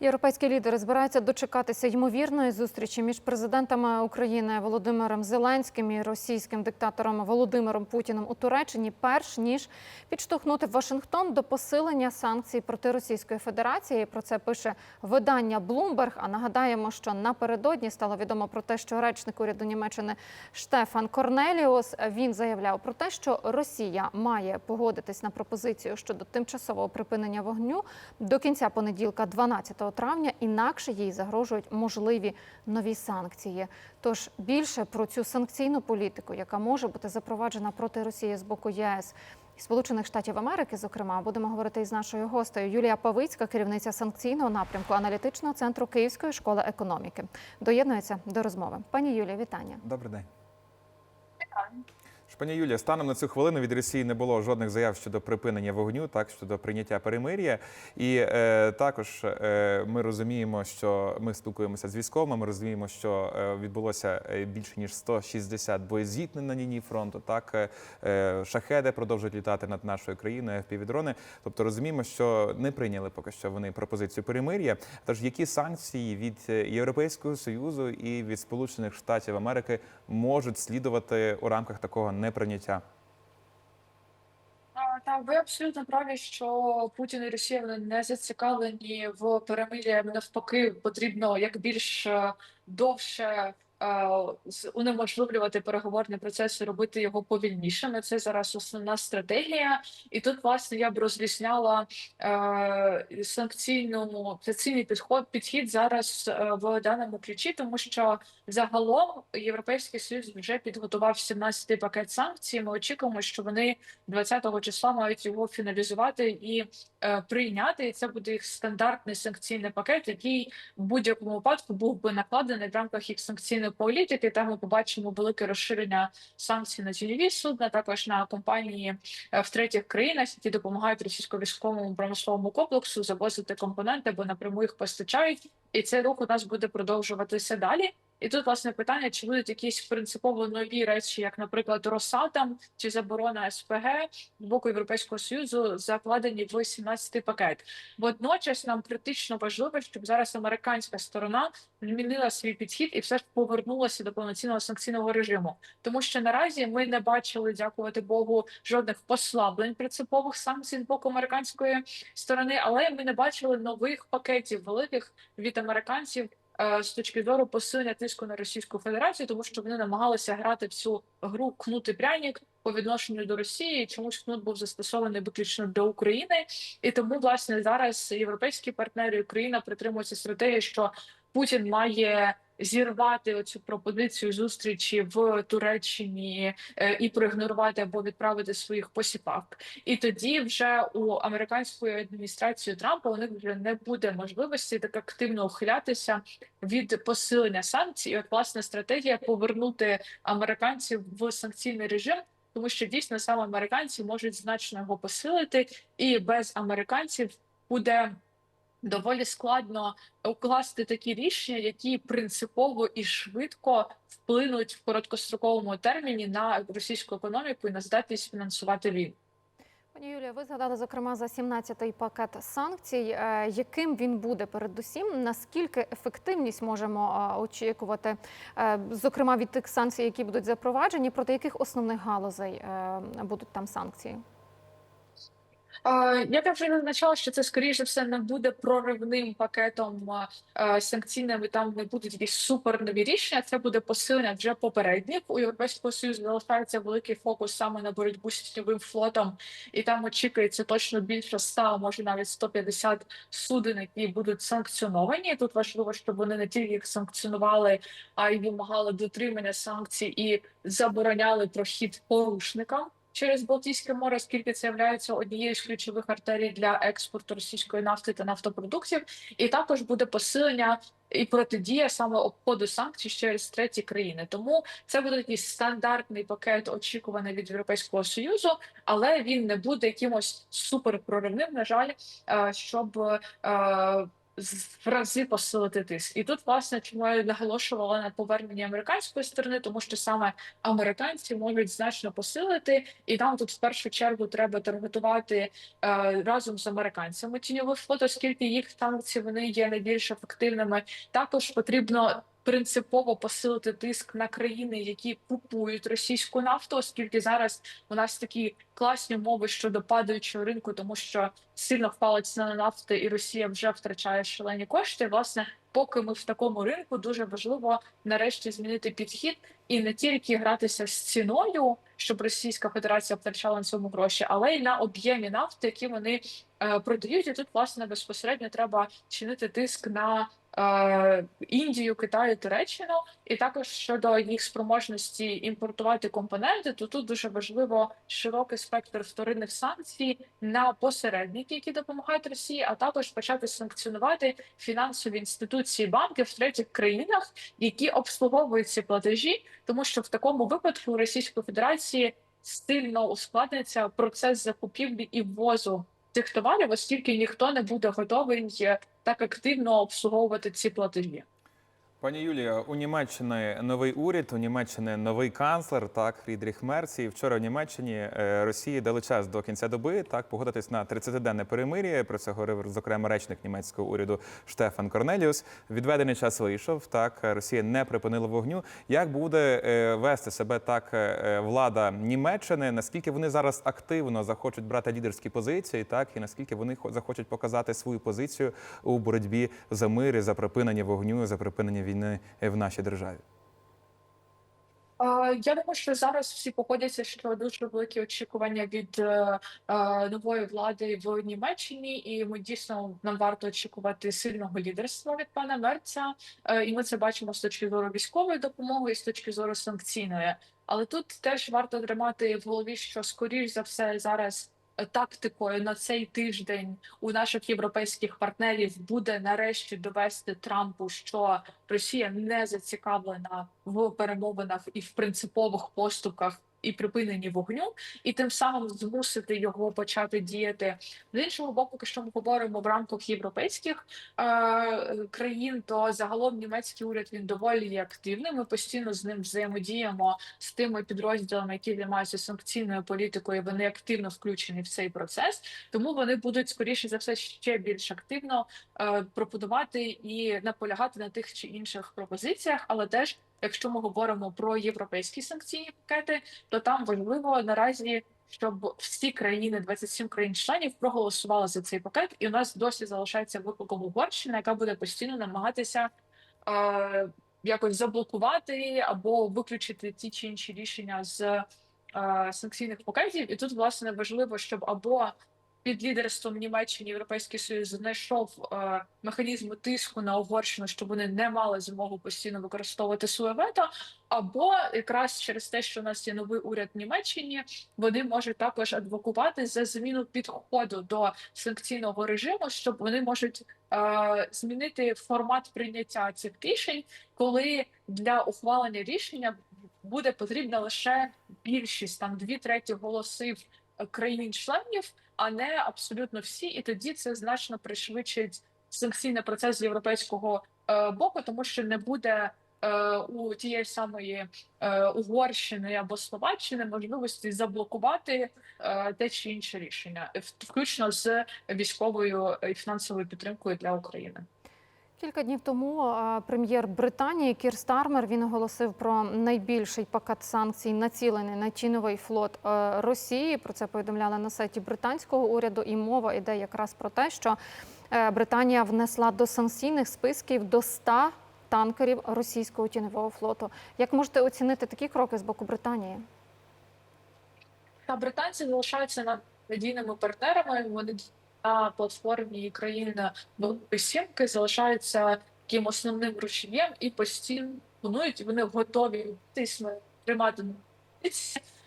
Європейські лідери збираються дочекатися ймовірної зустрічі між президентами України Володимиром Зеленським і російським диктатором Володимиром Путіним у Туреччині, перш ніж підштовхнути Вашингтон до посилення санкцій проти Російської Федерації. Про це пише видання Bloomberg. А нагадаємо, що напередодні стало відомо про те, що речник уряду Німеччини Штефан Корнеліус він заявляв про те, що Росія має погодитись на пропозицію щодо тимчасового припинення вогню до кінця понеділка, 12 травня, інакше їй загрожують можливі нові санкції. Тож більше про цю санкційну політику, яка може бути запроваджена проти Росії з боку ЄС. і Сполучених Штатів Америки, зокрема, будемо говорити із нашою гостею Юлія Павицька, керівниця санкційного напрямку аналітичного центру Київської школи економіки. Доєднується до розмови. Пані Юлія, вітання. Добрий день. Пані Юлія, станом на цю хвилину від Росії не було жодних заяв щодо припинення вогню, так щодо прийняття перемир'я. І е, також е, ми розуміємо, що ми спілкуємося з військовими. Ми розуміємо, що е, відбулося е, більше ніж 160 боєзіткнень на лінії фронту. Так е, е, шахеди продовжують літати над нашою країною, FPV-дрони. Тобто розуміємо, що не прийняли поки що вони пропозицію перемир'я. Тож які санкції від Європейського союзу і від Сполучених Штатів Америки можуть слідувати у рамках такого неприйняття? Так, ви абсолютно праві, що Путін і Росія вони не зацікавлені в перемир'ї. Навпаки, потрібно як більш е, довше унеможливлювати переговорний процес і робити його повільнішими. Це зараз основна стратегія. І тут, власне, я б розрізняла е, санкційному санкційний підход підхід зараз е, в даному ключі, тому що загалом Європейський Союз вже підготував 17-й пакет санкцій. Ми очікуємо, що вони 20-го числа мають його фіналізувати і прийняти. І це буде їх стандартний санкційний пакет, який в будь-якому випадку був би накладений в рамках їх санкційної політики. Там ми побачимо велике розширення санкцій на тіньові судна, також на компанії е, в третіх країнах, які допомагають російсько-військовому промисловому комплексу завозити компоненти, бо напряму їх постачають. І цей рух у нас буде продовжуватися далі. І тут власне питання, чи будуть якісь принципово нові речі, як, наприклад, Росатом чи заборона СПГ з боку Європейського союзу, закладені в 17-й пакет. Водночас нам критично важливо, щоб зараз американська сторона змінила свій підхід і все ж повернулася до повноцінного санкційного режиму, тому що наразі ми не бачили, дякувати Богу, жодних послаблень принципових санкцій з боку американської сторони, але ми не бачили нових пакетів великих від американців з точки зору посилення тиску на Російську Федерацію, тому що вони намагалися грати в цю гру кнути пряник по відношенню до Росії. Чомусь кнут був застосований виключно до України, і тому власне зараз європейські партнери Україна притримуються стратегії, що Путін має. Зірвати оцю пропозицію зустрічі в Туреччині е, і проігнорувати або відправити своїх посіпак. І тоді вже у американської адміністрації Трампа у них вже не буде можливості так активно ухилятися від посилення санкцій. І от власне стратегія повернути американців в санкційний режим. Тому що дійсно саме американці можуть значно його посилити, і без американців буде доволі складно укласти такі рішення, які принципово і швидко вплинуть в короткостроковому терміні на російську економіку і на здатність фінансувати війну. Пані Юлія, ви згадали зокрема за 17-й пакет санкцій. Е, Яким він буде передусім? Наскільки ефективність можемо е, очікувати, е, зокрема від тих санкцій, які будуть запроваджені, проти яких основних галузей будуть там санкції? Я вже зазначала, що це скоріше все не буде проривним пакетом санкційним, і там не будуть якісь супернові рішення. Це буде посилення вже попередніх. У Європейського союзу залишається великий фокус саме на боротьбу з тіньовим флотом, і там очікується точно більше 100, може навіть 150 суден, які будуть санкціоновані. Тут важливо, щоб вони не тільки їх санкціонували, а й вимагали дотримання санкцій і забороняли прохід порушникам через Балтійське море, оскільки це є однією з ключових артерій для експорту російської нафти та нафтопродуктів, і також буде посилення і протидія саме обходу санкцій через треті країни. Тому це буде такий стандартний пакет, очікуваний від Європейського союзу, але він не буде якимось суперпроривним, на жаль, е, щоб е, в рази посилити тиск. І тут, власне, чому наголошувала на поверненні американської сторони, тому що саме американці можуть значно посилити, і нам тут в першу чергу треба таргетувати е, разом з американцями тіньовий флот, оскільки їх санкції вони є найбільш ефективними. Також потрібно принципово посилити тиск на країни, які купують російську нафту, оскільки зараз у нас такі класні умови щодо падаючого ринку, тому що сильно впала ціна на нафту, і Росія вже втрачає шалені кошти. Власне, поки ми в такому ринку, дуже важливо нарешті змінити підхід і не тільки гратися з ціною, щоб Російська Федерація втрачала на цьому гроші, але й на об'ємі нафти, які вони е, продають. І тут власне безпосередньо треба чинити тиск на Індію, Китаю, Туреччину, і також щодо їх спроможності імпортувати компоненти, то тут дуже важливо широкий спектр вторинних санкцій на посередники, які допомагають Росії, а також почати санкціонувати фінансові інституції банки в третіх країнах, які обслуговують ці платежі, тому що в такому випадку Російської Федерації сильно ускладниться процес закупівлі і ввозу цих товарів, оскільки ніхто не буде готовий е, так активно обслуговувати ці платежі. Пані Юлія, у Німеччині новий уряд, у Німеччині новий канцлер, так Фрідріх Мерц. І вчора в Німеччині е, Росії дали час до кінця доби так погодитись на 30-денне перемир'я. Про це говорив зокрема речник німецького уряду Штефан Корнеліус. Відведений час вийшов. Так Росія не припинила вогню. Як буде е, вести себе так е, влада Німеччини? Наскільки вони зараз активно захочуть брати лідерські позиції, так і наскільки вони хо- захочуть показати свою позицію у боротьбі за мир і за припинення вогню, за припинення війни в нашій державі? Я думаю, що зараз всі погодяться, що дуже великі очікування від е, е, нової влади в Німеччині, і ми дійсно нам варто очікувати сильного лідерства від пана Мерца. Е, і ми це бачимо з точки зору військової допомоги і з точки зору санкційної. Але тут теж варто тримати в голові, що скоріш за все зараз. Тактикою на цей тиждень у наших європейських партнерів буде нарешті довести Трампу, що Росія не зацікавлена в перемовинах і в принципових поступках і припиненні вогню, і тим самим змусити його почати діяти з іншого боку. Якщо ми говоримо в рамках європейських е, країн, то загалом німецький уряд він доволі є активний. Ми постійно з ним взаємодіємо з тими підрозділами, які займаються санкційною політикою. Вони активно включені в цей процес, тому вони будуть скоріше за все ще більш активно е, пропонувати і наполягати на тих чи інших пропозиціях, але теж. Якщо ми говоримо про європейські санкційні пакети, то там важливо наразі, щоб всі країни, 27 країн-членів, проголосували за цей пакет, і у нас досі залишається викликом Угорщина, яка буде постійно намагатися е, якось заблокувати або виключити ті чи інші рішення з е, санкційних пакетів. І тут власне важливо, щоб або під лідерством Німеччини Європейський Союз знайшов е, механізми тиску на Угорщину, щоб вони не мали змогу постійно використовувати своє вето, або якраз через те, що у нас є новий уряд в Німеччині, вони можуть також адвокувати за зміну підходу до санкційного режиму, щоб вони можуть е, змінити формат прийняття цих рішень, коли для ухвалення рішення буде потрібна лише більшість там дві треті голосів країн-членів, а не абсолютно всі. І тоді це значно пришвидшить санкційний процес з європейського е, боку, тому що не буде е, у тієї самої е, Угорщини або Словаччини можливості заблокувати те чи інше рішення, включно з військовою і фінансовою підтримкою для України. Кілька днів тому прем'єр Британії Кір Стармер він оголосив про найбільший пакет санкцій, націлений на тіновий флот е, Росії. Про це повідомляли на сайті британського уряду. І мова йде якраз про те, що е, Британія внесла до санкційних списків до 100 танкерів російського тіньового флоту. Як можете оцінити такі кроки з боку Британії? Та британці залишаються надійними партнерами. Вони на платформі країн Великої Сімки залишаються таким основним рушієм і постійно планують. Вони готові тисно тримати.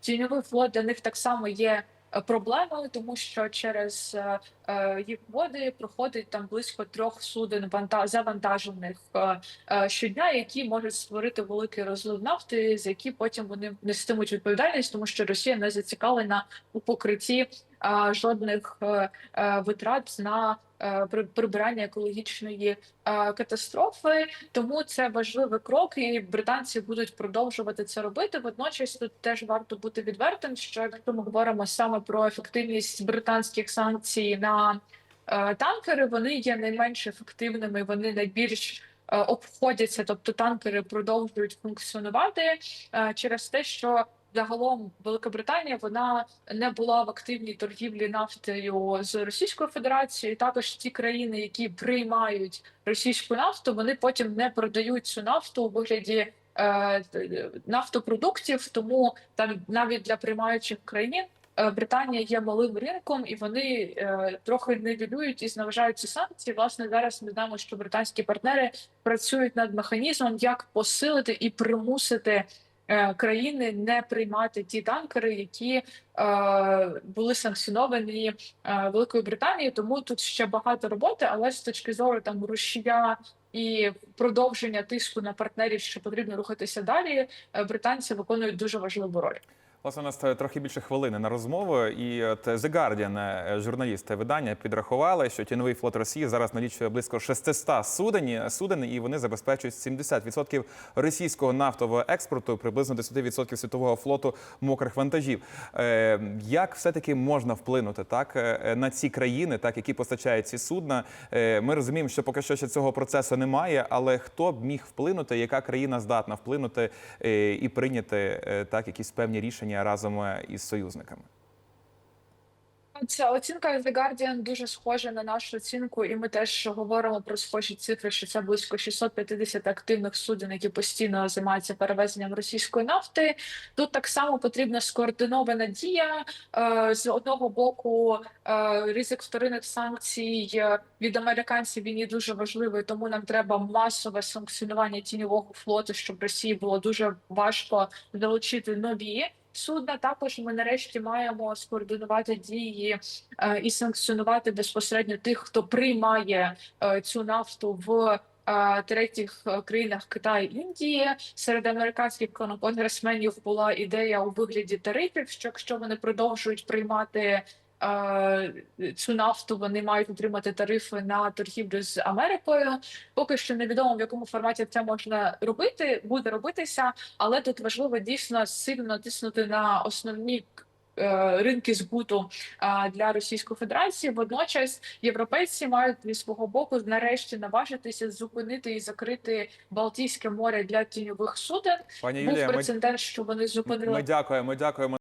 Тіньовий флот для них так само є е, проблемою, тому що через е, е, їх води проходить там близько трьох суден ванта завантажених щодня, які можуть створити великий розлив нафти, за які потім вони нестимуть відповідальність, тому що Росія не зацікавлена у покритті жодних е, е, витрат на е, прибирання екологічної е, катастрофи. Тому це важливий крок, і британці будуть продовжувати це робити. Водночас тут теж варто бути відвертим, що якщо ми говоримо саме про ефективність британських санкцій на е, танкери, вони є найменш ефективними, вони найбільш е, обходяться, тобто танкери продовжують функціонувати е, через те, що загалом Велика Британія вона не була в активній торгівлі нафтою з Російською Федерацією. Також ті країни, які приймають російську нафту, вони потім не продають цю нафту у вигляді е, нафтопродуктів. Тому там навіть для приймаючих країн. е, Британія є малим ринком, і вони е, трохи невілюють і зневажають ці санкції. Власне, зараз ми знаємо, що британські партнери працюють над механізмом, як посилити і примусити країни не приймати ті танкери, які е, були санкціоновані е, Великою Британією. Тому тут ще багато роботи, але з точки зору там рушія і продовження тиску на партнерів, що потрібно рухатися далі. е, Британці виконують дуже важливу роль. Власне, у нас е, трохи більше хвилини на розмову, і от The Guardian, е, журналісти видання, підрахували, що тіньовий флот Росії зараз налічує близько 600 суден, суден і вони забезпечують 70% російського нафтового експорту, приблизно 10% світового флоту мокрих вантажів. Е, Як все-таки можна вплинути так е, на ці країни, так які постачають ці судна? Е, Ми розуміємо, що поки що ще цього процесу немає, але хто б міг вплинути, яка країна здатна вплинути е, і прийняти е, так якісь певні рішення разом е, із союзниками? Ця оцінка The Guardian дуже схожа на нашу оцінку, і ми теж говоримо про схожі цифри, що це близько 650 активних суден, які постійно займаються перевезенням російської нафти. Тут так само потрібна скоординована дія Е, з одного боку. е, Ризик вторинних санкцій від американців він є дуже важливий, тому нам треба масове санкціонування тіньового флоту, щоб Росії було дуже важко залучити нові. Судна також ми нарешті маємо скоординувати дії е, і санкціонувати безпосередньо тих, хто приймає е, цю нафту в е, третіх країнах Китаю Індії. Серед американських конгресменів була ідея у вигляді тарифів, що якщо вони продовжують приймати. Е, Цю нафту вони мають отримати тарифи на торгівлю з Америкою. Поки що невідомо в якому форматі це можна робити, буде робитися, але тут важливо дійсно сильно натиснути на основні е, ринки збуту для Російської Федерації. Водночас європейці мають зі свого боку нарешті наважитися зупинити і закрити Балтійське море для тіньових суден. Пані Був Юлія, ми, прецедент, що вони зупинили ми дякуємо. Дякуємо.